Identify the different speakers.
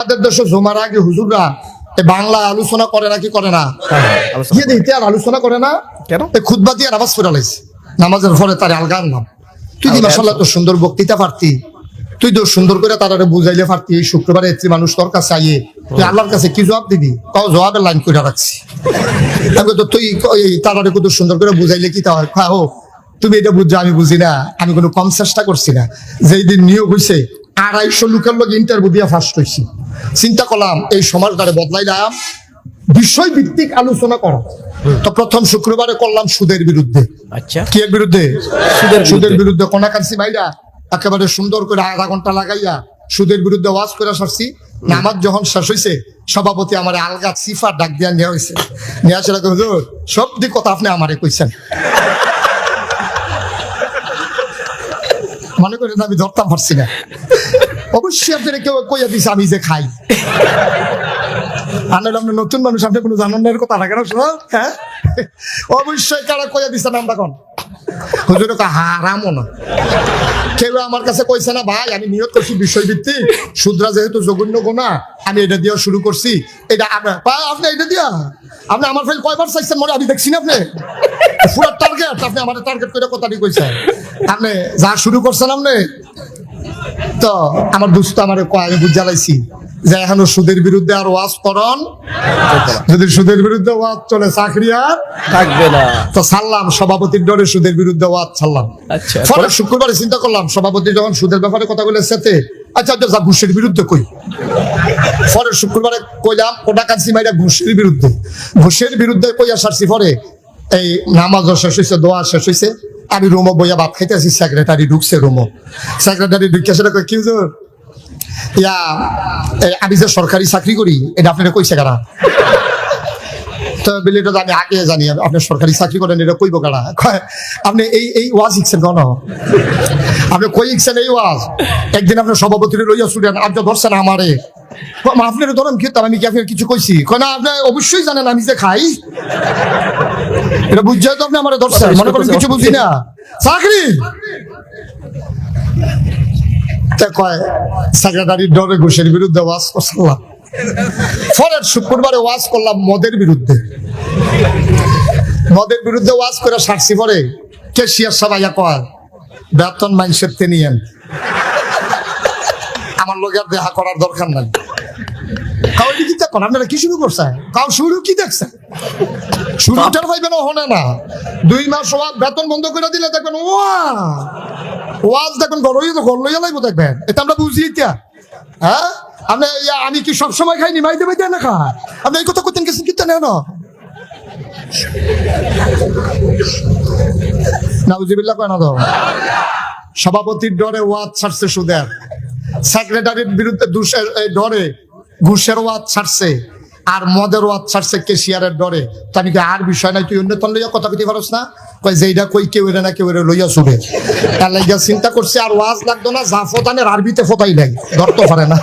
Speaker 1: আমাদের দেশে জমার আগে হুজুররা বাংলা আলোচনা করে না কি করে না? গিয়ে দেখতে আর আলোচনা করে না
Speaker 2: কেন?
Speaker 1: খুদবা দিয়ে লাইছে। নামাজের পরে তার আলগা আনলাম তুই দি মাসাল্লাহ তো সুন্দর বক্তৃতা পারতি তুই তো সুন্দর করে তারা বুঝাইলে পারতি এই শুক্রবারে এত্রি মানুষ তোর কাছে আইয়ে তুই আল্লাহর কাছে কি জবাব দিবি? তাও জবাবের লাইন করে রাখছি। তো তুই কত সুন্দর করে বুঝাইলে কি তা হয়? হোক তুমি এটা বুঝছ আমি বুঝি না আমি কোনো কম চেষ্টা করছি না। যেই দিন নিয়োগ হয়েছে আড়াইশো লোকের লোক ইন্টারভিউ দিয়ে ফার্স্ট হয়েছি চিন্তা করলাম এই সমাজটারে বদলাইলাম বিষয় ভিত্তিক আলোচনা করো। তো প্রথম শুক্রবারে করলাম সুদের বিরুদ্ধে।
Speaker 2: আচ্ছা।
Speaker 1: কি এর বিরুদ্ধে?
Speaker 2: সুদের
Speaker 1: সুদের
Speaker 2: বিরুদ্ধে।
Speaker 1: কোনাকান্সি ভাইরা একেবারে সুন্দর করে আধা ঘণ্টা লাগাইয়া সুদের বিরুদ্ধে ওয়াজ করে সারছি। নামাজ যখন শেষ হয়েছে সভাপতি আমার আলগা সিফা ডাক দিয়া নেওয়া হয়েছে নিয়ে আসলে কই, হুজুর সব দিক কথা আপনি আমারে কইছেন। মনে করেন আমি ধরতাম পারছি না। অবশ্যই আপনারা কেউ কইয়া দিছে, আমি যে খাই। আনার আপনি নতুন মানুষ, আপনি কোনো জানান না কথা না কেন শোনো হ্যাঁ? অবশ্যই কারা কইয়া দিছেন আমরা কোন হুজুর হারামও না। কেউ আমার কাছে কইছে না, ভাই, আমি নিয়ত করছি বিষয়ভিত্তিক। শুদ্রা যেহেতু জঘন্য গোনা আমি এটা দিয়ে শুরু করছি। এটা আপনার আপনি এটা দিয়া? আপনি আমার ফাইল কয়বার চাইছেন মনে আমি দেখছি না আপনি। পুরো টার্গেট আপনি আমার টার্গেট করে কথাটি কইছেন। আপনি যা শুরু করছেন আপনি তো আমার দুস্থ আমার আমি জ্বালাইছি যে এখনও সুদের বিরুদ্ধে আর ওয়াজ করন। যদি সুদের বিরুদ্ধে ওয়াজ চলে চাকরি আর
Speaker 2: থাকবে না।
Speaker 1: তো ছাড়লাম সভাপতির ডরে সুদের বিরুদ্ধে ওয়াজ ছাড়লাম।
Speaker 2: আচ্ছা।
Speaker 1: ফলে শুক্রবারে চিন্তা করলাম সভাপতি যখন সুদের ব্যাপারে কথা বলে সাথে আচ্ছা আচ্ছা যা ঘুষের বিরুদ্ধে কই? পরে শুক্রবারে কইলাম ওটা কানছি মাইরা ঘুষের বিরুদ্ধে। ঘুষের বিরুদ্ধে কইয়া সারছি পরে এই নামাজ শেষ হয়েছে দোয়া শেষ হয়েছে আমি রুমো বইয়া ভাত খাইতে আছি সেক্রেটারি ঢুকছে রুমো সেক্রেটারি ঢুকে সেটা কি ইয়া আমি যে সরকারি চাকরি করি এটা আপনারা কইছে কারা তো বিলিটা আমি আগে জানি, আপনি সরকারি চাকরি করেন এটা কইব কারা আপনি এই এই ওয়াজ শিখছেন কেন আপনি কই শিখছেন এই ওয়াজ একদিন আপনি সভাপতির লইয়া শুনেন আপনি ধরছেন আমারে কয়, আপনি ধরেন কি? আমি কি আপনার কিছু কইছি? না আপনি অবশ্যই জানেন আমি যে খাই। এটা বুঝছে তো আপনি আমার ধরছেন? মনে করেন কিছু বুঝি না। চাকরি! কয় সেক্রেটারির ডরে ঘুষের বিরুদ্ধে ওয়াজ করছিলাম। পরের শুক্রবারে ওয়াজ করলাম মদের বিরুদ্ধে। মদের বিরুদ্ধে ওয়াজ করে সারছি পরে কেশিয়ার সবাই কয় বেতন মাইন্সের নিয়েন। আমার লোকের দেখা করার দরকার নাই। কাউ কি দেখুন আপনারা কি শুরু করছেন? কাউ শুরু কি দেখছেন? শুরু টের পাইবেন হনে না। দুই মাস ওয়াজ বেতন বন্ধ করে দিলে দেখবেন ওয়া! ওয়াজ দেখবেন ঘর হইয়া ঘর লইয়া লাগবো দেখবেন। এটা আমরা বুঝি হ্যাঁ? আপনি আমি কি সব সময় খাই নিমাই দেবে না খায়। আপনি এই কথা করতেন কিছু কিনতে নেন? নাউজিবিল্লাহ কয় না তো? সভাপতির ডরে ওয়াজ ছাড়ছে সুদের। সেক্রেটারির বিরুদ্ধে ডরে ঘুষের ওয়াদ ছাড়ছে, আর মদের ওয়াদ ছাড়ছে কেশিয়ারের ডরে। তো আমি কি আর বিষয় নাই, তুই অন্য তন লইয়া কথা কইতে পারস না? কয় যেইটা কই, কেউ এরে না কেউ এরে লইয়া শুনে তার লাইয়া চিন্তা করছে, আর ওয়াজ লাগতো না, যা ফোতানের আরবিতে ফোতাই নাই, ধরতে পারে না।